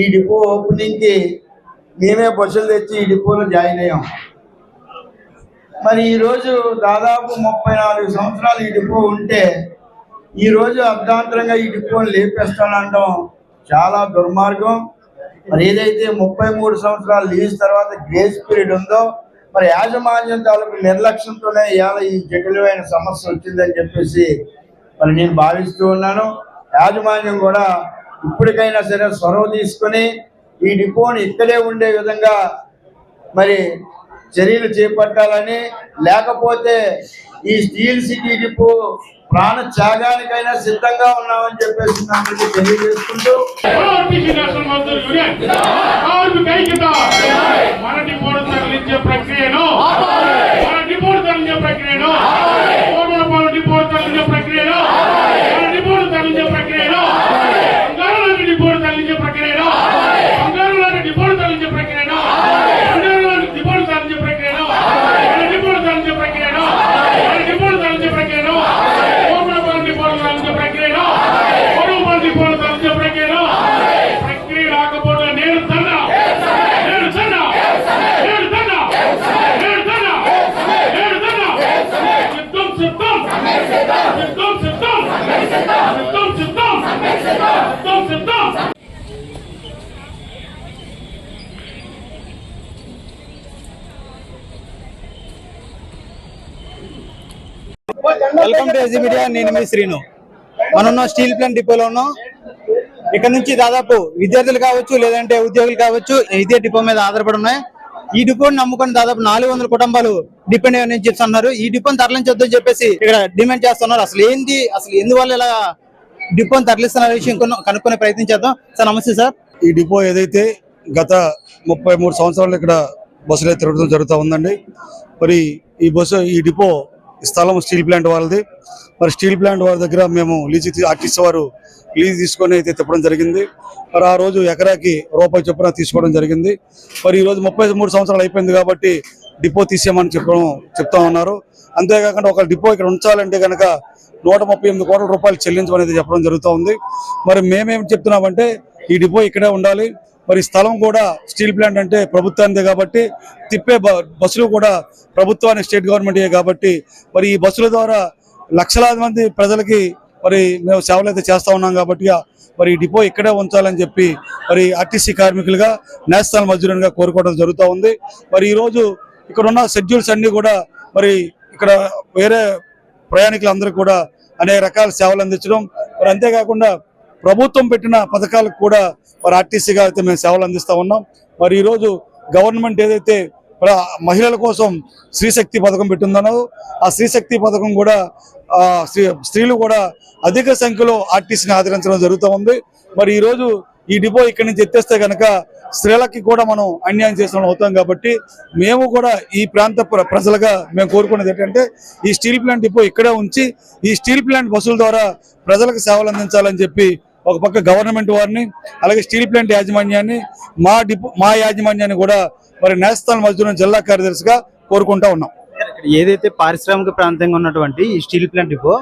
ఈ డిపో ఓపెనింగ్కి మేమే బస్సులు తెచ్చి ఈ డిపోలో జాయిన్ అయ్యాం. మరి ఈరోజు దాదాపు ముప్పై నాలుగు సంవత్సరాలు ఈ డిపో ఉంటే ఈరోజు అర్ధాంతరంగా ఈ డిపోని లేపేస్తానంటాం చాలా దుర్మార్గం. మరి ఏదైతే ముప్పై మూడు సంవత్సరాలు లీజ్ తర్వాత గ్రేస్ పీరియడ్ ఉందో మరి యాజమాన్యం తాలూకు నిర్లక్ష్యంతోనే ఇవాళ ఈ జటిలమైన సమస్య వచ్చిందని చెప్పేసి మరి నేను భావిస్తూ ఉన్నాను. యాజమాన్యం కూడా ఇప్పటికైనా సరే చొరవ తీసుకొని ఈ డిపోని ఇక్కడే ఉండే విధంగా మరి చర్యలు చేపట్టాలని లేకపోతే ఈ స్టీల్ సిటీ డిపో ప్రాణ త్యాగానికైనా సిద్ధంగా ఉన్నామని చెప్పేసి నాకు తెలియజేసుకుంటూ. మన డిపోను తరలించే ప్రక్రియను మన డిపోను తరలించే ప్రక్రియను వెల్కమ్ టు మీడియా నేను మీ శ్రీను. మనం ఉన్న స్టీల్ ప్లాంట్ డిపోలో ఉన్నాం ఇక్కడ నుంచి దాదాపు విద్యార్థులు కావచ్చు లేదంటే ఉద్యోగులు కావచ్చు ఇదే డిపో మీద ఆధారపడి ఉన్నాయి. ఈ డిపోని నమ్ముకొని దాదాపు నాలుగు వందల కుటుంబాలు డిపెండ్ అయ్యని చెప్తున్నారు ఈ డిపోని తరలించొద్దని చెప్పేసి ఇక్కడ డిమాండ్ చేస్తున్నారు. అసలు ఏంది? అసలు ఎందువల్ల ఇలా డిపోని తరలిస్తున్న విషయం కనుక్కునే ప్రయత్నం చేద్దాం. సార్ నమస్తే సార్. ఈ డిపో ఏదైతే గత ముప్పై మూడు సంవత్సరాలు ఇక్కడ బస్సులు తిరగడం జరుగుతూ ఉందండి. మరి ఈ బస్సు ఈ డిపో స్థలం స్టీల్ ప్లాంట్ వాళ్ళది. మరి స్టీల్ ప్లాంట్ వారి దగ్గర మేము లీజు ఆర్టీసీ వారు లీజు తీసుకొని అయితే తిప్పడం జరిగింది. మరి ఆ రోజు ఎకరాకి రూపాయి చొప్పున తీసుకోవడం జరిగింది. మరి ఈ రోజు ముప్పై మూడు సంవత్సరాలు అయిపోయింది కాబట్టి డిపో తీసేయమని చెప్పడం చెప్తా ఉన్నారు. అంతేకాకుండా ఒక డిపో ఇక్కడ ఉంచాలంటే కనుక నూట ముప్పై ఎనిమిది కోట్ల రూపాయలు చెల్లించమనేది చెప్పడం జరుగుతూ ఉంది. మరి మేమేం చెప్తున్నామంటే ఈ డిపో ఇక్కడే ఉండాలి. మరి స్థలం కూడా స్టీల్ ప్లాంట్ అంటే ప్రభుత్వానిదే కాబట్టి తిప్పే బ- బస్సులు కూడా ప్రభుత్వానికి స్టేట్ గవర్నమెంట్ కాబట్టి మరి ఈ బస్సుల ద్వారా లక్షలాది మంది ప్రజలకి మరి మేము సేవలు అయితే చేస్తూ ఉన్నాం కాబట్టి మరి డిపో ఇక్కడే ఉంచాలని చెప్పి మరి ఆర్టీసీ కార్మికులుగా నేషనల్ మజ్దూరునిగా కోరుకోవడం జరుగుతూ ఉంది. మరి ఈ రోజు ఇక్కడ ఉన్న షెడ్యూల్స్ అన్ని కూడా మరి ఇక్కడ వేరే ప్రయాణికులందరూ కూడా అనేక రకాల సేవలు అందించడం. మరి అంతేకాకుండా ప్రభుత్వం పెట్టిన పథకాలకు కూడా మరి ఆర్టీసీగా అయితే మేము సేవలు అందిస్తూ ఉన్నాం. మరి ఈరోజు గవర్నమెంట్ ఏదైతే మహిళల కోసం స్త్రీశక్తి పథకం పెట్టిందనో ఆ స్త్రీశక్తి పథకం కూడా స్త్రీ- స్త్రీలు కూడా అధిక సంఖ్యలో ఆర్టీసీని ఆదరించడం జరుగుతూ ఉంది. మరి ఈరోజు ఈ డిపో ఇక్కడి నుంచి ఎత్తేస్తే కనుక స్త్రీలకి కూడా మనం అన్యాయం చేసిన అవుతాం కాబట్టి మేము కూడా ఈ ప్రాంత ప్రజలుగా మేము కోరుకునేది ఏంటంటే ఈ స్టీల్ ప్లాంట్ డిపో ఇక్కడే ఉంచి ఈ స్టీల్ ప్లాంట్ బస్సుల ద్వారా ప్రజలకు సేవలు అందించాలని చెప్పి ఒక పక్క గవర్నమెంట్ వారిని అలాగే స్టీల్ ప్లాంట్ యాజమాన్యాన్ని మా డిపో మా యాజమాన్యాన్ని కూడా మరి నేషనల్ మజ్దూర్ జిల్లా కార్యదర్శిగా కోరుకుంటా ఉన్నాం. ఏదైతే పారిశ్రామిక ప్రాంతంగా ఉన్నటువంటి ఈ స్టీల్ ప్లాంట్ డిపో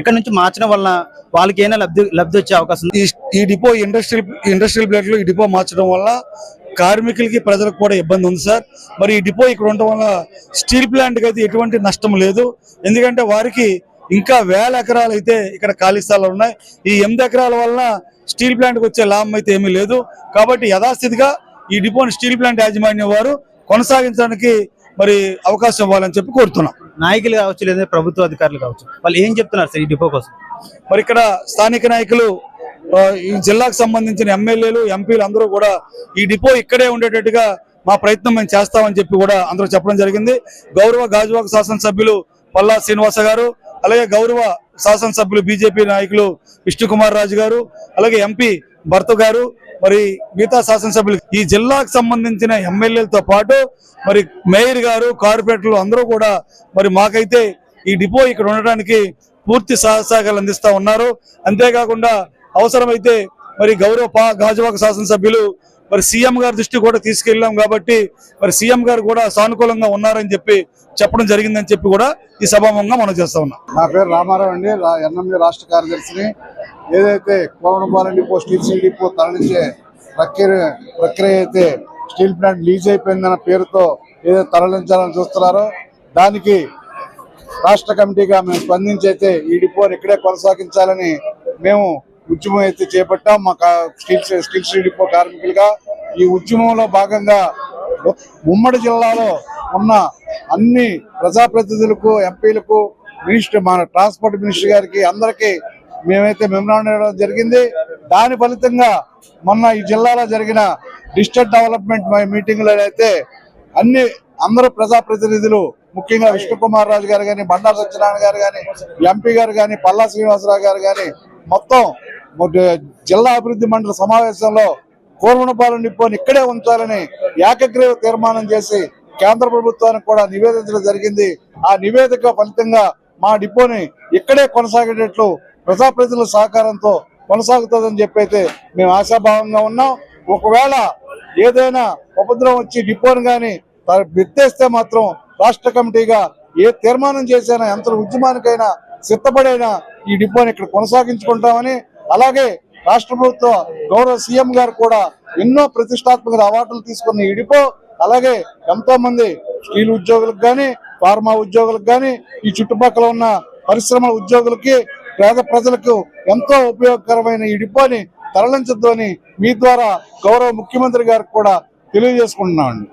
ఇక్కడ నుంచి మార్చడం వల్ల వాళ్ళకి ఏమైనా లబ్ధి లబ్ధి వచ్చే అవకాశం ఉంది? ఈ డిపో ఇండస్ట్రియల్ ఇండస్ట్రియల్ ప్లాంట్లో ఈ డిపో మార్చడం వల్ల కార్మికులకి ప్రజలకు కూడా ఇబ్బంది ఉంది సార్. మరి ఈ డిపో ఇక్కడ ఉండడం వల్ల స్టీల్ ప్లాంట్కి అయితే ఎటువంటి నష్టం లేదు. ఎందుకంటే వారికి ఇంకా వేల ఎకరాలు అయితే ఇక్కడ ఖాళీ స్థలాలు ఉన్నాయి. ఈ ఎనిమిది ఎకరాల వలన స్టీల్ ప్లాంట్కి వచ్చే లాభం అయితే ఏమీ లేదు. కాబట్టి యథాస్థితిగా ఈ డిపోని స్టీల్ ప్లాంట్ యాజమాన్యం వారు కొనసాగించడానికి మరి అవకాశం ఇవ్వాలని చెప్పి కోరుతున్నాం. నాయకులు కావచ్చు లేదా ప్రభుత్వ అధికారులు కావచ్చు వాళ్ళు ఏం చెప్తున్నారు సార్ ఈ డిపో కోసం? మరి ఇక్కడ స్థానిక నాయకులు ఈ జిల్లాకు సంబంధించిన ఎమ్మెల్యేలు ఎంపీలు అందరూ కూడా ఈ డిపో ఇక్కడే ఉండేటట్టుగా మా ప్రయత్నం మేము చేస్తామని చెప్పి కూడా అందరూ చెప్పడం జరిగింది. గౌరవ గాజువాక శాసనసభ్యులు పల్లా శ్రీనివాస గారు అలాగే గౌరవ శాసనసభ్యులు బీజేపీ నాయకులు విష్ణుకుమార్ రాజు గారు అలాగే ఎంపీ భర్త గారు మరి మిగతా శాసనసభ్యులు ఈ జిల్లాకు సంబంధించిన ఎమ్మెల్యేలతో పాటు మరి మేయర్ గారు కార్పొరేటర్లు అందరూ కూడా మరి మాకైతే ఈ డిపో ఇక్కడ ఉండడానికి పూర్తి సహసాగాలు అందిస్తా ఉన్నారు. అంతేకాకుండా అవసరమైతే మరి గౌరవ పా గాజువాక శాసనసభ్యులు మరి సీఎం గారి దృష్టి కూడా తీసుకెళ్ళాం కాబట్టి మరి సీఎం గారు కూడా సానుకూలంగా ఉన్నారని చెప్పి చెప్పడం జరిగిందని చెప్పి కూడా ఈ సభాముఖంగా మనం చేస్తా ఉన్నాం. నా పేరు రామారావు అండి. ఎన్ఎంఏ రాష్ట్ర కార్యదర్శిని. ఏదైతే కోవనపాలెం డిపో స్టీల్ సిల్ డిపో తరలించే ప్రక్రియ ప్రక్రియ అయితే స్టీల్ ప్లాంట్ లీజ్ అయిపోయిందన్న పేరుతో ఏదైతే తరలించాలని చూస్తున్నారో దానికి రాష్ట్ర కమిటీగా మేము స్పందించి అయితే ఈ డిపోని ఇక్కడే కొనసాగించాలని మేము ఉద్యమం అయితే చేపట్టాం. మా skills steel steel steel depot కార్మికులుగా ఈ ఉద్యమంలో భాగంగా ఉమ్మడి జిల్లాలో ఉన్న అన్ని ప్రజాప్రతినిధులకు ఎంపీలకు మినిస్టర్ మన ట్రాన్స్పోర్ట్ మినిస్టర్ గారికి అందరికీ మేమైతే మెమరాండం ఇవ్వడం జరిగింది. దాని ఫలితంగా మొన్న ఈ జిల్లాలో జరిగిన డిస్ట్రిక్ట్ డెవలప్మెంట్ మీటింగ్లో అయితే అన్ని అందరూ ప్రజాప్రతినిధులు ముఖ్యంగా విష్ణుకుమార్ రాజు గారు కానీ బండారు సత్యనారాయణ గారు కానీ ఎంపీ గారు కానీ పల్లా శ్రీనివాసరావు గారు కానీ మొత్తం జిల్లా అభివృద్ధి మండలి సమావేశంలో కోరుమనపాలెం డిపోని ఇక్కడే ఉంచాలని ఏకగ్రీవ తీర్మానం చేసి కేంద్ర ప్రభుత్వానికి కూడా నివేదించడం జరిగింది. ఆ నివేదిక ఫలితంగా మా డిపోని ఇక్కడే కొనసాగేటట్లు ప్రజాప్రతినిధుల సహకారంతో కొనసాగుతుందని చెప్పైతే మేము ఆశాభావంగా ఉన్నాం. ఒకవేళ ఏదైనా ఉపద్రవం వచ్చి డిపోని కానీ ఎత్తేస్తే మాత్రం రాష్ట్ర కమిటీగా ఏ తీర్మానం చేసైనా ఎంత ఉద్యమానికైనా సిద్ధపడైనా ఈ డిపోని ఇక్కడ కొనసాగించుకుంటామని అలాగే రాష్ట్ర ప్రభుత్వ గౌరవ సీఎం గారు కూడా ఎన్నో ప్రతిష్టాత్మక అవార్డులు తీసుకున్న ఈ డిపో అలాగే ఎంతో మంది స్టీల్ ఉద్యోగులకు కానీ ఫార్మా ఉద్యోగులకు కానీ ఈ చుట్టుపక్కల ఉన్న పరిశ్రమల ఉద్యోగులకి పేద ప్రజలకు ఎంతో ఉపయోగకరమైన ఈ డిపోని తరలించద్దు అని మీ ద్వారా గౌరవ ముఖ్యమంత్రి గారికి కూడా తెలియజేసుకుంటున్నామండి.